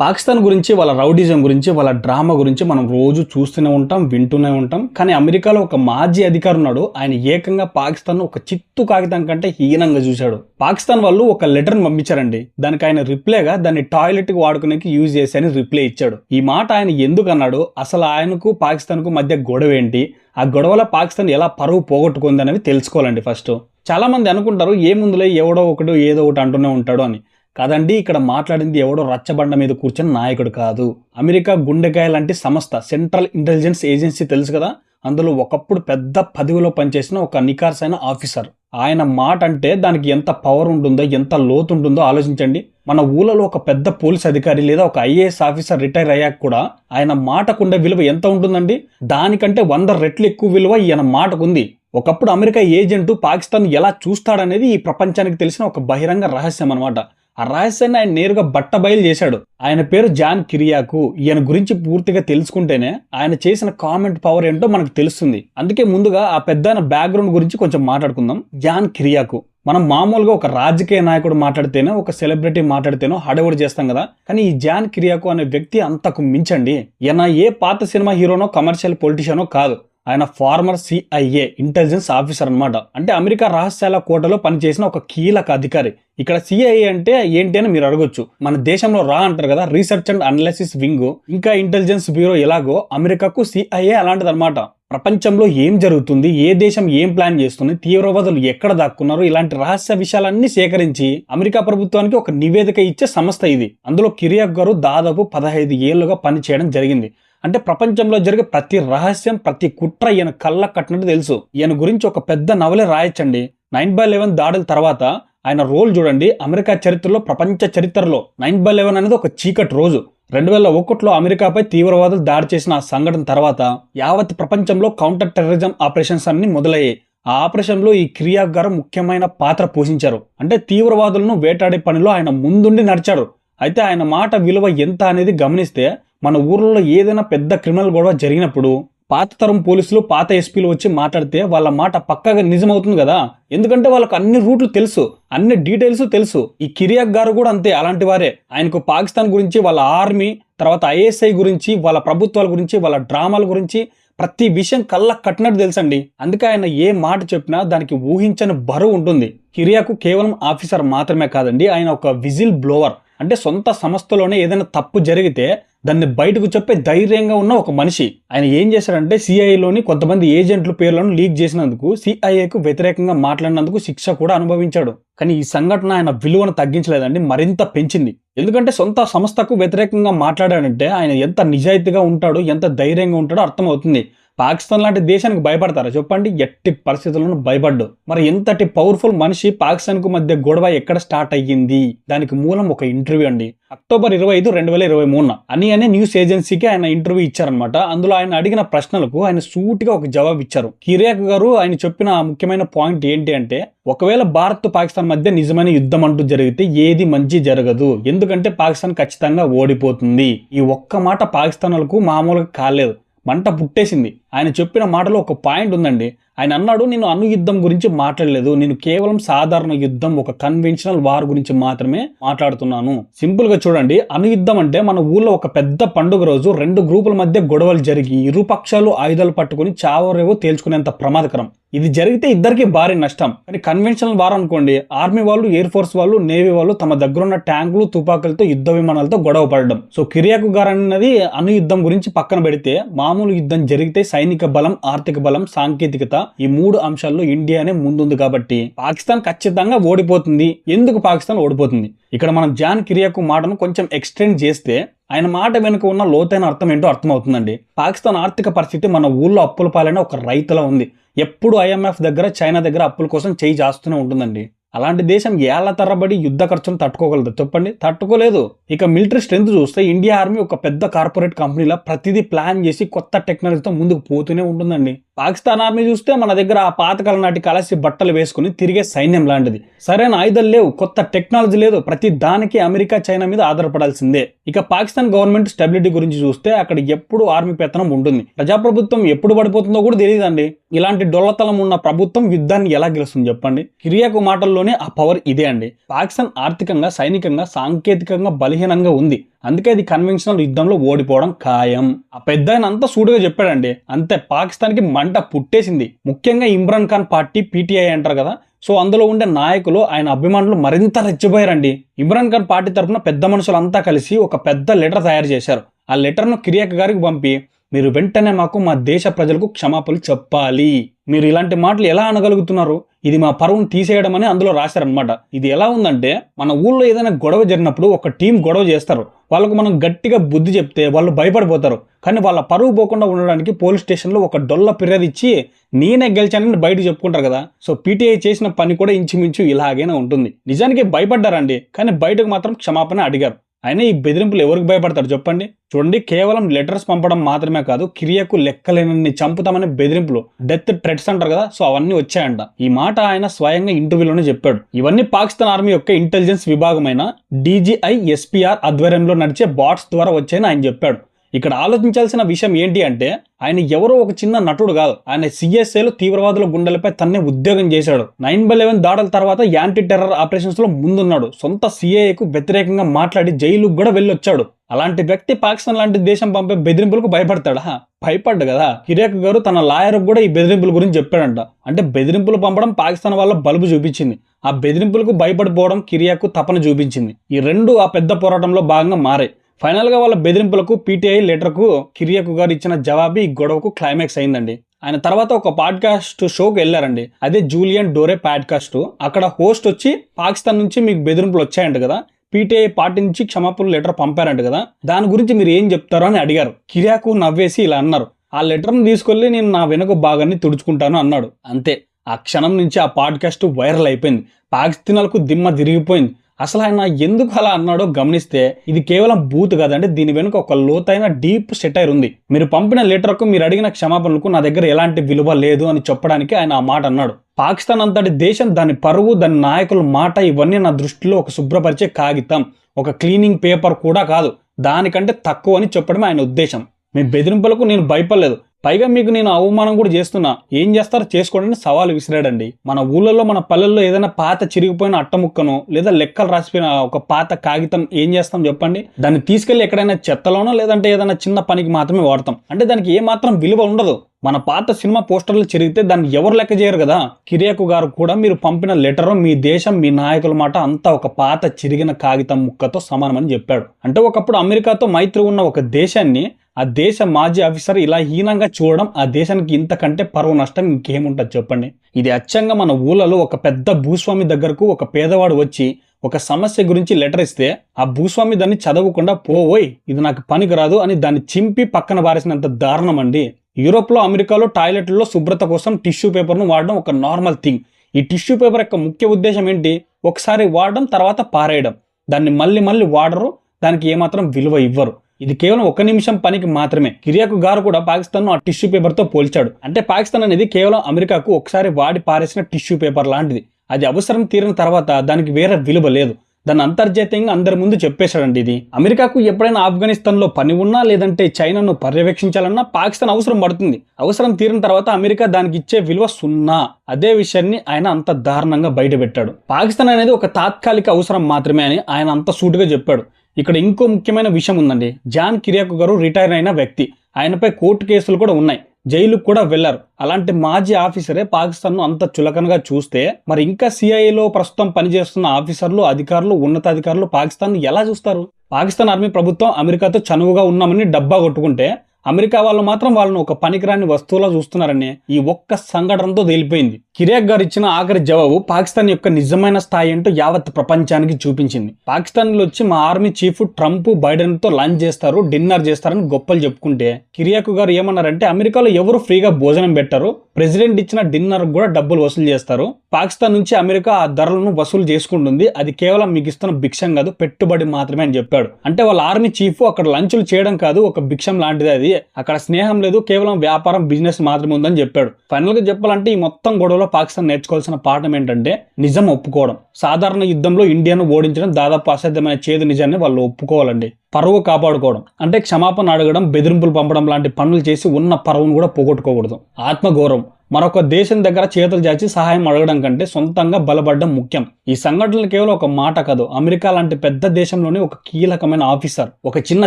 పాకిస్తాన్ గురించి వాళ్ళ రౌడిజం గురించి వాళ్ళ డ్రామా గురించి మనం రోజు చూస్తూనే ఉంటాం వింటూనే ఉంటాం. కానీ అమెరికాలో ఒక మాజీ అధికారి ఉన్నాడు. ఆయన ఏకంగా పాకిస్తాన్ ఒక చిత్తు కాగితం కంటే హీనంగా చూశాడు. పాకిస్తాన్ వాళ్ళు ఒక లెటర్ పంపించారండి. దానికి ఆయన రిప్లైగా దాన్ని టాయిలెట్కి వాడుకునేకి యూజ్ చేసి అని రిప్లై ఇచ్చాడు. ఈ మాట ఆయన ఎందుకు అన్నాడు? అసలు ఆయనకు పాకిస్తాన్కు మధ్య గొడవ ఏంటి? ఆ గొడవల పాకిస్తాన్ ఎలా పరువు పోగొట్టుకుంది అనేది తెలుసుకోవాలండి ఫస్ట్. చాలా మంది అనుకుంటారు ఏముందులే ఎవడో ఒకడు ఏదో ఒకటి అంటూనే ఉంటాడు అని. కాదండి ఇక్కడ మాట్లాడింది ఎవడో రచ్చబండ మీద కూర్చొని నాయకుడు కాదు. అమెరికా గుండెకాయ లాంటి సంస్థ సెంట్రల్ ఇంటెలిజెన్స్ ఏజెన్సీ తెలుసు కదా? అందులో ఒకప్పుడు పెద్ద పదవిలో పనిచేసిన ఒక నికార్సైన ఆఫీసర్. ఆయన మాట అంటే దానికి ఎంత పవర్ ఉంటుందో ఎంత లోతు ఉంటుందో ఆలోచించండి. మన ఊళ్ళలో ఒక పెద్ద పోలీస్ అధికారి లేదా ఒక ఐఏఎస్ ఆఫీసర్ రిటైర్ అయ్యాక కూడా ఆయన మాటకుండే విలువ ఎంత ఉంటుందండి? దానికంటే వంద రెట్లు ఎక్కువ విలువ ఈయన మాటకుంది. ఒకప్పుడు అమెరికా ఏజెంటు పాకిస్తాన్ ఎలా చూస్తాడనేది ఈ ప్రపంచానికి తెలిసిన ఒక బహిరంగ రహస్యం అనమాట ఆ రహస్యాన్ని ఆయన నేరుగా బట్ట బయలు చేశాడు. ఆయన పేరు జాన్ కిరియాకు. ఈయన గురించి పూర్తిగా తెలుసుకుంటేనే ఆయన చేసిన కామెంట్ పవర్ ఏంటో మనకు తెలుస్తుంది. అందుకే ముందుగా ఆ పెద్ద బ్యాక్గ్రౌండ్ గురించి కొంచెం మాట్లాడుకుందాం. John Kiriakou. మనం మామూలుగా ఒక రాజకీయ నాయకుడు మాట్లాడితేనో ఒక సెలబ్రిటీ మాట్లాడితేనో హడవుడు చేస్తాం కదా. కానీ ఈ జాన్ కిరియాకు అనే వ్యక్తి అంతకు మించండి. ఈయన ఏ పాత సినిమా హీరోనో కమర్షియల్ పొలిటీషియనో కాదు. ఆయన ఫార్మర్ సిఐఏ ఇంటెలిజెన్స్ ఆఫీసర్ అనమాట అంటే అమెరికా రహస్యాల కోటలో పనిచేసిన ఒక కీలక అధికారి. ఇక్కడ సిఐఏ అంటే ఏంటి అని మీరు అడగొచ్చు. మన దేశంలో రా అంటారు కదా రీసెర్చ్ అండ్ అనాలిసిస్ వింగ్ ఇంకా ఇంటెలిజెన్స్ బ్యూరో ఎలాగో అమెరికాకు సిఐఏ అలాంటిది అనమాట ప్రపంచంలో ఏం జరుగుతుంది ఏ దేశం ఏం ప్లాన్ చేస్తుంది తీవ్రవాదులు ఎక్కడ దాక్కున్నారు ఇలాంటి రహస్య విషయాలన్నీ సేకరించి అమెరికా ప్రభుత్వానికి ఒక నివేదిక ఇచ్చే సంస్థ ఇది. అందులో కిరియాక్ గారు దాదాపు పదహైదు ఏళ్ళుగా పనిచేయడం జరిగింది. అంటే ప్రపంచంలో జరిగే ప్రతి రహస్యం ప్రతి కుట్ర ఈయన కళ్ళ కట్టినట్టు తెలుసు. ఈయన గురించి ఒక పెద్ద నవలే రాయొచ్చండి. నైన్ బై లెవెన్ దాడుల తర్వాత ఆయన రోల్ చూడండి అమెరికా చరిత్రలో ప్రపంచ చరిత్రలో. నైన్ బై లెవెన్ అనేది ఒక చీకటి రోజు. రెండు వేల ఒకటిలో అమెరికాపై తీవ్రవాదులు దాడి చేసిన ఆ సంఘటన తర్వాత యావత్ ప్రపంచంలో కౌంటర్ టెర్రరిజం ఆపరేషన్స్ అన్ని మొదలయ్యాయి. ఆ ఆపరేషన్లో ఈ క్రియాగారం ముఖ్యమైన పాత్ర పోషించారు. అంటే తీవ్రవాదులను వేటాడే పనిలో ఆయన ముందుండి నడిచాడు అయితే ఆయన మాట విలువ ఎంత అనేది గమనిస్తే మన ఊర్లో ఏదైనా పెద్ద క్రిమినల్ గొడవ జరిగినప్పుడు పాత తరం పోలీసులు పాత ఎస్పీలు వచ్చి మాట్లాడితే వాళ్ళ మాట పక్కగా నిజమవుతుంది కదా? ఎందుకంటే వాళ్ళకు అన్ని రూట్లు తెలుసు అన్ని డీటెయిల్స్ తెలుసు. ఈ కిరియాక్ గారు కూడా అంతే అలాంటి వారే. ఆయనకు పాకిస్తాన్ గురించి వాళ్ళ ఆర్మీ తర్వాత ఐఎస్ఐ గురించి వాళ్ళ ప్రభుత్వాల గురించి వాళ్ళ డ్రామాల గురించి ప్రతి విషయం కళ్ళ కట్టినట్టు తెలుసండి. అందుకే ఆయన ఏ మాట చెప్పినా దానికి ఊహించని బరువు ఉంటుంది. కిరియాకు కేవలం ఆఫీసర్ మాత్రమే కాదండి ఆయన ఒక విజిల్ బ్లోవర్. అంటే సొంత సంస్థలోనే ఏదైనా తప్పు జరిగితే దాన్ని బయటకు చెప్పే ధైర్యంగా ఉన్న ఒక మనిషి. ఆయన ఏం చేశాడంటే సిఐలోని కొంతమంది ఏజెంట్ల పేర్లను లీక్ చేసినందుకు సిఐఏకు వ్యతిరేకంగా మాట్లాడినందుకు శిక్ష కూడా అనుభవించాడు. కానీ ఈ సంఘటన ఆయన విలువను తగ్గించలేదండి మరింత పెంచింది. ఎందుకంటే సొంత సంస్థకు వ్యతిరేకంగా మాట్లాడాడంటే ఆయన ఎంత నిజాయితీగా ఉంటాడో ఎంత ధైర్యంగా ఉంటాడో అర్థమవుతుంది. పాకిస్తాన్ లాంటి దేశానికి భయపడతారా? చెప్పండి. ఎట్టి పరిస్థితులను భయపడ్డు. మరి ఎంతటి పవర్ఫుల్ మనిషి పాకిస్తాన్కు మధ్య గొడవ ఎక్కడ స్టార్ట్ అయ్యింది? దానికి మూలం ఒక ఇంటర్వ్యూ అండి. అక్టోబర్ ఇరవై ఐదు రెండు వేల ఇరవై మూడున అని అనే న్యూస్ ఏజెన్సీకి ఆయన ఇంటర్వ్యూ ఇచ్చారనమాట అందులో ఆయన అడిగిన ప్రశ్నలకు ఆయన సూటిగా ఒక జవాబు ఇచ్చారు. కిరియాక్ గారు ఆయన చెప్పిన ముఖ్యమైన పాయింట్ ఏంటి అంటే ఒకవేళ భారత్ పాకిస్తాన్ మధ్య నిజమైన యుద్ధం అంటూ జరిగితే ఏది మంచి జరగదు. ఎందుకంటే పాకిస్తాన్ ఖచ్చితంగా ఓడిపోతుంది. ఈ ఒక్క మాట పాకిస్తాన్లకు మామూలుగా కాలేదు. మంట పుట్టేసింది. ఆయన చెప్పిన మాటలో ఒక పాయింట్ ఉందండి. ఆయన అన్నాడు నేను అణు యుద్ధం గురించి మాట్లాడలేదు. నేను కేవలం సాధారణ యుద్ధం ఒక కన్వెన్షనల్ వార్ గురించి మాత్రమే మాట్లాడుతున్నాను. సింపుల్గా చూడండి అణు యుద్ధం అంటే మన ఊళ్ళో ఒక పెద్ద పండుగ రోజు రెండు గ్రూపుల మధ్య గొడవలు జరిగి ఇరు పక్షాలు ఆయుధాలు పట్టుకుని చావరేవో తేల్చుకునేంత ప్రమాదకరం. ఇది జరిగితే ఇద్దరికి భారీ నష్టం. కానీ కన్వెన్షనల్ వార్ అనుకోండి ఆర్మీ వాళ్ళు ఎయిర్ ఫోర్స్ వాళ్ళు నేవీ వాళ్ళు తమ దగ్గర ఉన్న ట్యాంకులు తుపాకులతో యుద్ధ విమానాలతో గొడవ పడడం సో కిరియాకు గారు అన్నది అణు యుద్ధం గురించి పక్కన పెడితే మామూలు యుద్ధం జరిగితే సైనిక బలం ఆర్థిక బలం సాంకేతికత ఈ మూడు అంశాల్లో ఇండియానే ముందుంది కాబట్టి పాకిస్తాన్ ఖచ్చితంగా ఓడిపోతుంది. ఎందుకు పాకిస్తాన్ ఓడిపోతుంది? ఇక్కడ మనం జాన్ కిరియాకు మాటను కొంచెం ఎక్స్టెండ్ చేస్తే ఆయన మాట వెనుక ఉన్న లోతైన అర్థం ఏంటో అర్థమవుతుందండి. పాకిస్తాన్ ఆర్థిక పరిస్థితి మన ఊళ్ళో అప్పుల పాలైన ఒక రైతులా ఉంది. ఎప్పుడు ఐఎంఎఫ్ దగ్గర చైనా దగ్గర అప్పుల కోసం చేయి చేస్తూనే ఉంటుందండి. అలాంటి దేశం ఏళ్ళ తరబడి యుద్ధ ఖర్చును తట్టుకోగలదు. చెప్పండి? తట్టుకోలేదు. ఇక మిలిటరీ స్ట్రెంత్ చూస్తే ఇండియా ఆర్మీ ఒక పెద్ద కార్పొరేట్ కంపెనీలా ప్రతిదీ ప్లాన్ చేసి కొత్త టెక్నాలజీతో ముందుకు పోతూనే ఉంటుందండి. పాకిస్తాన్ ఆర్మీ చూస్తే మన దగ్గర ఆ పాతకాలం నాటి కలసి బట్టలు వేసుకుని తిరిగే సైన్యం లాంటిది. సరైన ఆయుధాలు లేవు. కొత్త టెక్నాలజీ లేదు. ప్రతి దానికి అమెరికా చైనా మీద ఆధారపడాల్సిందే. ఇక పాకిస్తాన్ గవర్నమెంట్ స్టెబిలిటీ గురించి చూస్తే అక్కడ ఎప్పుడు ఆర్మీ పెత్తనం ఉంటుంది. ప్రజాప్రభుత్వం ఎప్పుడు పడిపోతుందో కూడా తెలియదండి. ఇలాంటి డొల్లతలం ఉన్న ప్రభుత్వం యుద్ధాన్ని ఎలా గెలుస్తుంది చెప్పండి? కిరియాకు మాటల్లో ప్రపంచంలోనే ఆ పవర్ ఇదే అండి. పాకిస్తాన్ ఆర్థికంగా సైనికంగా సాంకేతికంగా బలహీనంగా ఉంది. అందుకే అది కన్వెన్షనల్ యుద్ధంలో ఓడిపోవడం ఖాయం. ఆ పెద్ద ఆయన అంతా సూడుగా చెప్పాడండి. అంతే పాకిస్తాన్కి మంట పుట్టేసింది. ముఖ్యంగా ఇమ్రాన్ ఖాన్ పార్టీ పీటీఐ అంటారు కదా. సో అందులో ఉండే నాయకులు ఆయన అభిమానులు మరింత రెచ్చిపోయారండి. ఇమ్రాన్ ఖాన్ పార్టీ తరఫున పెద్ద మనుషులంతా కలిసి ఒక పెద్ద లెటర్ తయారు చేశారు. ఆ లెటర్ను కిరియాక్ గారికి పంపి మీరు వెంటనే మాకు మా దేశ ప్రజలకు క్షమాపణలు చెప్పాలి. మీరు ఇలాంటి మాటలు ఎలా అనగలుగుతున్నారు? ఇది మా పరువును తీసేయడం అని అందులో రాశారనమాట ఇది ఎలా ఉందంటే మన ఊళ్ళో ఏదైనా గొడవ జరిగినప్పుడు ఒక టీం గొడవ చేస్తారు. వాళ్ళకు మనం గట్టిగా బుద్ధి చెప్తే వాళ్ళు భయపడిపోతారు. కానీ వాళ్ళ పరువు పోకుండా ఉండడానికి పోలీస్ స్టేషన్లో ఒక డొల్ల ఫిర్యాదు ఇచ్చి నేనే గెలిచానని బయట చెప్పుకుంటారు కదా. సో పీటీఐ చేసిన పని కూడా ఇంచుమించు ఇలాగైనా ఉంటుంది. నిజానికి భయపడ్డారండి. కానీ బయటకు మాత్రం క్షమాపణ అడిగారు. అయినా ఈ బెదిరింపులు ఎవరికి భయపడతారు చెప్పండి? చూడండి కేవలం లెటర్స్ పంపడం మాత్రమే కాదు కిరియకు లెక్కలేనన్ని చంపుతామనే బెదిరింపులు డెత్ ట్రెడ్స్ అంటారు కదా సో అవన్నీ వచ్చాయంట. ఈ మాట ఆయన స్వయంగా ఇంటర్వ్యూలోనే చెప్పాడు. ఇవన్నీ పాకిస్తాన్ ఆర్మీ యొక్క ఇంటెలిజెన్స్ విభాగమైన డీజీఐ ఎస్పీఆర్ ఆధ్వర్యంలో నడిచే బాట్స్ ద్వారా వచ్చాయని ఆయన చెప్పాడు. ఇక్కడ ఆలోచించాల్సిన విషయం ఏంటి అంటే ఆయన ఎవరో ఒక చిన్న నటుడు కాదు. ఆయన సిఎస్ఏలో తీవ్రవాదుల గుండెలపై తన్నే ఉద్యోగం చేశాడు. నైన్ బై లెవెన్ దాడుల తర్వాత యాంటీ టెర్రర్ ఆపరేషన్స్లో ముందున్నాడు. సొంత సిఏకు వ్యతిరేకంగా మాట్లాడి జైలుకు కూడా వెళ్ళొచ్చాడు. అలాంటి వ్యక్తి పాకిస్తాన్ లాంటి దేశం పంపే బెదిరింపులకు భయపడతాడా? భయపడ్డు కదా. హిరేక్ గారు తన లాయర్ కూడా ఈ బెదిరింపుల గురించి చెప్పాడంట. అంటే బెదిరింపులు పంపడం పాకిస్తాన్ వాళ్ళ బలుపు చూపించింది. ఆ బెదిరింపులకు భయపడిపోవడం కిరియాకు తపన చూపించింది. ఈ రెండు ఆ పెద్ద పోరాటంలో భాగంగా మారాయి ఫైనల్గా వాళ్ళ బెదిరింపులకు పీటీఐ లెటర్కు కిరియాకు గారు ఇచ్చిన జవాబు ఈ గొడవకు క్లైమాక్స్ అయిందండి. ఆయన తర్వాత ఒక పాడ్కాస్ట్ షోకి వెళ్ళారండి. అదే జూలియన్ డోరే పాడ్కాస్ట్ అక్కడ హోస్ట్ వచ్చి పాకిస్తాన్ నుంచి మీకు బెదిరింపులు వచ్చాయంట కదా. పీటీఐ పార్టీ నుంచి క్షమాపణ లెటర్ పంపారంట కదా. దాని గురించి మీరు ఏం చెప్తారో అని అడిగారు. కిరియాకు నవ్వేసి ఇలా అన్నారు. ఆ లెటర్ని తీసుకెళ్ళి నేను నా వెనుక భాగాన్ని తుడుచుకుంటాను అన్నాడు. అంతే. ఆ క్షణం నుంచి ఆ పాడ్కాస్ట్ వైరల్ అయిపోయింది. పాకిస్తాన్లకు దిమ్మ తిరిగిపోయింది. అసలు ఆయన ఎందుకు అలా అన్నాడో గమనిస్తే ఇది కేవలం బూత్ కాదండి దీని వెనుక ఒక లోతైన డీప్ సెటైర్ ఉంది. మీరు పంపిన లెటర్కు మీరు అడిగిన క్షమాపణలకు నా దగ్గర ఎలాంటి విలువ లేదు అని చెప్పడానికి ఆయన ఆ మాట అన్నాడు. పాకిస్తాన్ అంతటి దేశం దాని పరువు దాని నాయకుల మాట ఇవన్నీ నా దృష్టిలో ఒక శుభ్రపరిచే కాగితం. ఒక క్లీనింగ్ పేపర్ కూడా కాదు దానికంటే తక్కువ అని చెప్పడమే ఆయన ఉద్దేశం. మీ బెదిరింపులకు నేను భయపడలేదు. పైగా మీకు నేను అవమానం కూడా చేస్తున్నా. ఏం చేస్తారో చేసుకోండి సవాలు విసిరాడండి. మన ఊళ్ళలో మన పల్లెల్లో ఏదైనా పాత చిరిగిపోయిన అట్టముక్కను లేదా లెక్కలు రాసిపోయిన ఒక పాత కాగితం ఏం చేస్తాం చెప్పండి? దాన్ని తీసుకెళ్ళి ఎక్కడైనా చెత్తలోనో లేదంటే ఏదైనా చిన్న పనికి మాత్రమే వాడతాం. అంటే దానికి ఏ మాత్రం విలువ ఉండదు. మన పాత సినిమా పోస్టర్లు చెరిగితే దాన్ని ఎవరు లెక్క చేయరు కదా? కిరియాకు గారు కూడా మీరు పంపిన లెటర్ మీ దేశం మీ నాయకుల మాట అంతా ఒక పాత చిరిగిన కాగితం ముక్కతో సమానమని చెప్పాడు. అంటే ఒకప్పుడు అమెరికాతో మైత్రి ఉన్న ఒక దేశాన్ని ఆ దేశ మాజీ ఆఫీసర్ ఇలా హీనంగా చూడడం ఆ దేశానికి ఇంతకంటే పర్వ నష్టం ఇంకేముంటుంది చెప్పండి. ఇది అచ్చంగా మన ఊళ్ళలో ఒక పెద్ద భూస్వామి దగ్గరకు ఒక పేదవాడు వచ్చి ఒక సమస్య గురించి లెటర్ ఇస్తే ఆ భూస్వామి దాన్ని చదవకుండా పోవోయ్ ఇది నాకు పనికిరాదు అని దాన్ని చింపి పక్కన బారేసినంత దారుణం అండి యూరోప్లో అమెరికాలో టాయిలెట్లలో శుభ్రత కోసం టిష్యూ పేపర్ను వాడడం ఒక నార్మల్ థింగ్. ఈ టిష్యూ పేపర్ యొక్క ముఖ్య ఉద్దేశం ఏంటి? ఒకసారి వాడడం తర్వాత పారేయడం. దాన్ని మళ్ళీ మళ్ళీ వాడరు దానికి ఏమాత్రం విలువ ఇవ్వరు. ఇది కేవలం ఒక నిమిషం పనికి మాత్రమే. కిరియాకు గారు కూడా పాకిస్తాన్ ఆ టిష్యూ పేపర్తో పోల్చాడు. అంటే పాకిస్తాన్ అనేది కేవలం అమెరికాకు ఒకసారి వాడి పారేసిన టిష్యూ పేపర్ లాంటిది. అది అవసరం తీరిన తర్వాత దానికి వేరే విలువ లేదు. దాన్ని అంతర్జాతీయంగా అందరి ముందు చెప్పేశాడండి ఇది. అమెరికాకు ఎప్పుడైనా ఆఫ్ఘనిస్తాన్లో పని ఉన్నా లేదంటే చైనాను పర్యవేక్షించాలన్నా పాకిస్తాన్ అవసరం పడుతుంది. అవసరం తీరిన తర్వాత అమెరికా దానికి ఇచ్చే విలువ సున్నా. అదే విషయాన్ని ఆయన అంత దారుణంగా బయటపెట్టాడు. పాకిస్తాన్ అనేది ఒక తాత్కాలిక అవసరం మాత్రమే అని ఆయన అంత సూటుగా చెప్పాడు. ఇక్కడ ఇంకో ముఖ్యమైన విషయం ఉందండి. జాన్ కిరియాకు గారు రిటైర్ అయిన వ్యక్తి. ఆయనపై కోర్టు కేసులు కూడా ఉన్నాయి. జైలుకు కూడా వెళ్ళారు అలాంటి మాజీ ఆఫీసరే పాకిస్తాన్ను అంత చులకనగా చూస్తే మరి ఇంకా సిఐఏలో ప్రస్తుతం పనిచేస్తున్న ఆఫీసర్లు అధికారులు ఉన్నతాధికారులు పాకిస్తాన్ ఎలా చూస్తారు? పాకిస్తాన్ ఆర్మీ ప్రభుత్వం అమెరికాతో చనువుగా ఉన్నామని డబ్బా కొట్టుకుంటే అమెరికా వాళ్ళు మాత్రం వాళ్ళను ఒక పనికిరాని వస్తువులా చూస్తున్నారని ఈ ఒక్క సంఘటనతో తేలిపోయింది. కిరియాక్ గారు ఇచ్చిన ఆఖరి జవాబు పాకిస్తాన్ యొక్క నిజమైన స్థాయి అంటూ యావత్ ప్రపంచానికి చూపించింది. పాకిస్తాన్లో వచ్చి మా ఆర్మీ చీఫ్ ట్రంప్ బైడెన్తో లంచ్ చేస్తారు డిన్నర్ చేస్తారని గొప్పలు చెప్పుకుంటే కిరియాకు గారు ఏమన్నారంటే అమెరికాలో ఎవరు ఫ్రీగా భోజనం పెట్టారు ప్రెసిడెంట్ ఇచ్చిన డిన్నర్ కూడా డబ్బులు వసూలు చేస్తారు. పాకిస్తాన్ నుంచి అమెరికా ఆ ధరలను వసూలు చేసుకుంటుంది అది కేవలం మీకు ఇస్తున్న భిక్షం కాదు పెట్టుబడి మాత్రమే అని చెప్పాడు. అంటే వాళ్ళ ఆర్మీ చీఫ్ అక్కడ లంచ్లు చేయడం కాదు ఒక భిక్షం లాంటిది అది. అక్కడ స్నేహం లేదు కేవలం వ్యాపారం బిజినెస్ మాత్రమే ఉందని చెప్పాడు. ఫైనల్గా చెప్పాలంటే ఈ మొత్తం గొడవలో పాకిస్తాన్ నేర్చుకోవాల్సిన పాఠం ఏంటంటే నిజం ఒప్పుకోవడం. సాధారణ యుద్ధంలో ఇండియాను ఓడించడం దాదాపు అసాధ్యమైన చేదు నిజాన్ని వాళ్ళు ఒప్పుకోవాలండి. పరువు కాపాడుకోవడం. అంటే క్షమాపణ అడగడం బెదిరింపులు పంపడం లాంటి పనులు చేసి ఉన్న పరువును కూడా పోగొట్టుకోకూడదు. ఆత్మగౌరవం. మరొక దేశం దగ్గర చేతులు చాచి సహాయం అడగడం కంటే సొంతంగా బలపడడం ముఖ్యం. ఈ సంఘటనలు కేవలం ఒక మాట కాదు. అమెరికా లాంటి పెద్ద దేశంలోని ఒక కీలకమైన ఆఫీసర్. ఒక చిన్న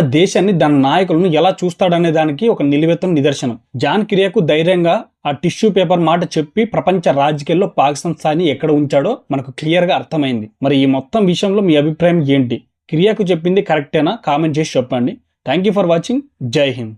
దేశాన్ని దాని నాయకులను ఎలా చూస్తాడనే దానికి ఒక నిలువెత్తు నిదర్శనం. జాన్ కిరియాకు ధైర్యంగా ఆ టిష్యూ పేపర్ మాట చెప్పి ప్రపంచ రాజకీయాల్లో పాకిస్తాన్ స్థాయిని ఎక్కడ ఉంచాడో మనకు క్లియర్గా అర్థమైంది. మరి ఈ మొత్తం విషయంలో మీ అభిప్రాయం ఏంటి? క్రియాకు చెప్పింది కరెక్టేనా? కామెంట్ చేసి చెప్పండి. Thank you for watching. Jai Hind.